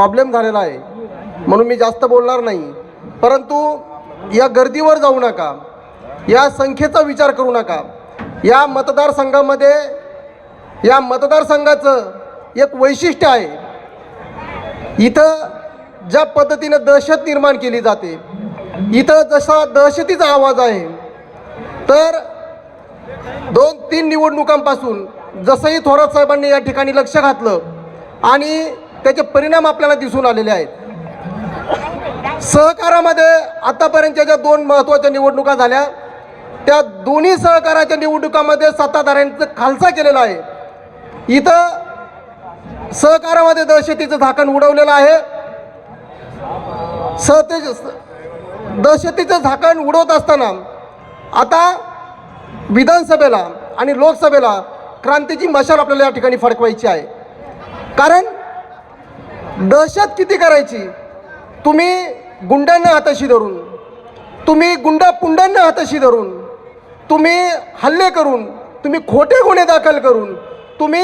Problem झालेला आहे. म्हणून मी जास्त बोलणार नाही. परंतु या गर्दीवर जाऊ नका. या संख्येचा विचार करू नका. या मतदारसंघामध्ये या मतदारसंघाचं एक वैशिष्ट्य आहे. इथं ज्या पद्धतीनं दहशत निर्माण केली जाते इथं जसा दहशतीचा आवाज आहे तर दोन तीन निवडणुकांपासून जसंही थोरात साहेबांनी या ठिकाणी लक्ष घातलं आणि त्याचे परिणाम आपल्याला दिसून आलेले आहेत. सहकारामध्ये आतापर्यंतच्या ज्या दोन महत्त्वाच्या निवडणुका झाल्या त्या दोन्ही सहकाराच्या निवडणुकामध्ये सत्ताधाऱ्यांचं खालसा केलेला आहे. इथं सहकारामध्ये दहशतीचं झाकण उडवलेलं आहे. सहते दहशतीचं झाकण उडवत असताना आता विधानसभेला आणि लोकसभेला क्रांतीची मशाल आपल्याला या ठिकाणी फडकवायची आहे. कारण दहशत किती करायची? तुम्ही गुंडांना हाताशी धरून तुम्ही गुंडा पुंडांना हाताशी धरून तुम्ही हल्ले करून तुम्ही खोटे गुन्हे दाखल करून तुम्ही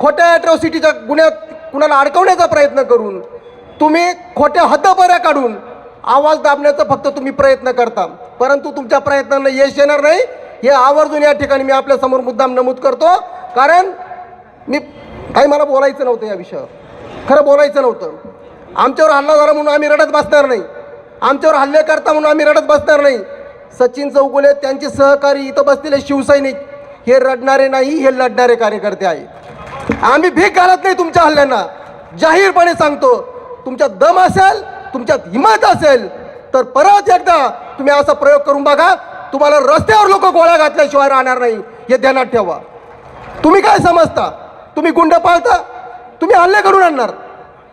खोट्या ॲट्रॉसिटीच्या गुन्ह्यात कुणाला अडकवण्याचा प्रयत्न करून तुम्ही खोट्या हद्दबऱ्या काढून आवाज दाबण्याचा फक्त तुम्ही प्रयत्न करता. परंतु तुमच्या प्रयत्नांना यश येणार नाही. हे आवर्जून या ठिकाणी मी आपल्यासमोर मुद्दाम नमूद करतो. कारण मी काही मला बोलायचं नव्हतं या विषयावर. खरं बोलायचं नव्हतं. आमच्यावर हल्ला झाला म्हणून आम्ही रडत बसणार नाही. आमच्यावर हल्ले करता म्हणून आम्ही रडत बसणार नाही. सचिन चौगुले त्यांचे सहकारी इथं बसलेले शिवसैनिक. हे रडणारे नाही हे लढणारे कार्यकर्ते आहे. आम्ही भीक घालत नाही तुमच्या हल्ल्यांना. जाहीरपणे सांगतो तुमच्यात दम असेल तुमच्यात हिमत असेल तर परत एकदा तुम्ही असा प्रयोग करून बघा. तुम्हाला रस्त्यावर लोक गोळ्या घातल्याशिवाय राहणार नाही. हे ध्यानात ठेवा. तुम्ही काय समजता? तुम्ही गुंड पाळता? तुम्ही हल्ले करून आणणार.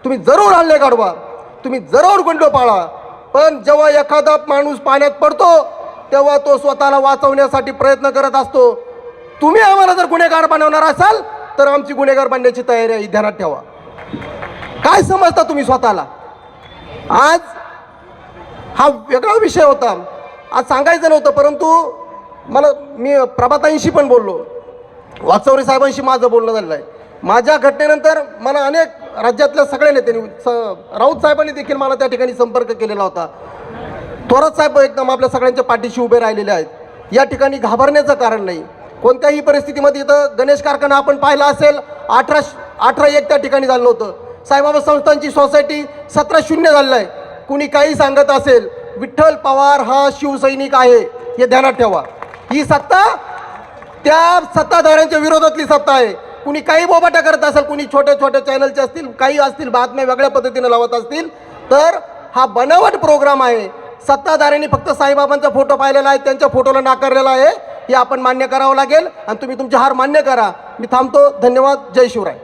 तुम्ही जरूर हल्ले काढवा तुम्ही जरूर गुंड पाळा. पण जेव्हा एखादा माणूस पाण्यात पडतो तेव्हा तो स्वतःला वाचवण्यासाठी प्रयत्न करत असतो. तुम्ही आम्हाला जर गुन्हेगार बनवणार असाल तर आमची गुन्हेगार बनण्याची तयारी आहे. ध्यानात ठेवा. काय समजता तुम्ही स्वतःला? आज हा वेगळा विषय होता. आज सांगायचं नव्हतं परंतु मला मी प्रभातांशी पण बोललो. वाचवरे साहेबांशी माझं बोलणं झालेलं आहे. माझ्या घटनेनंतर मला अनेक राज्यातल्या सगळ्या नेत्यांनी स राऊत साहेबांनी देखील मला त्या ठिकाणी संपर्क केलेला होता. थोरात साहेब एकदम आपल्या सगळ्यांच्या पाठीशी उभे राहिलेले आहेत. या ठिकाणी घाबरण्याचं कारण नाही. कोणत्याही परिस्थितीमध्ये इथं गणेश कारखाना आपण पाहिला असेल अठरा अठरा एक त्या ठिकाणी झालं होतं. साईबाबा संस्थांची सोसायटी सतरा शून्य झालेलं आहे. कुणी काही सांगत असेल विठ्ठल पवार हा शिवसैनिक आहे हे ध्यानात ठेवा. ही सत्ता त्या सत्ताधाऱ्यांच्या विरोधातली सत्ता आहे. कुणी काही बोबाटा करत असेल कुणी छोट्या छोट्या चॅनलचे असतील काही असतील बातम्या वेगळ्या पद्धतीने लावत असतील तर हा बनावट प्रोग्राम आहे. सत्ताधाऱ्यांनी फक्त साईबाबांचा फोटो पाहिलेला आहे त्यांच्या फोटोला नाकारलेला आहे हे आपण मान्य करावं लागेल आणि तुम्ही तुमची हार मान्य करा. मी थांबतो. धन्यवाद. जय शिवराय.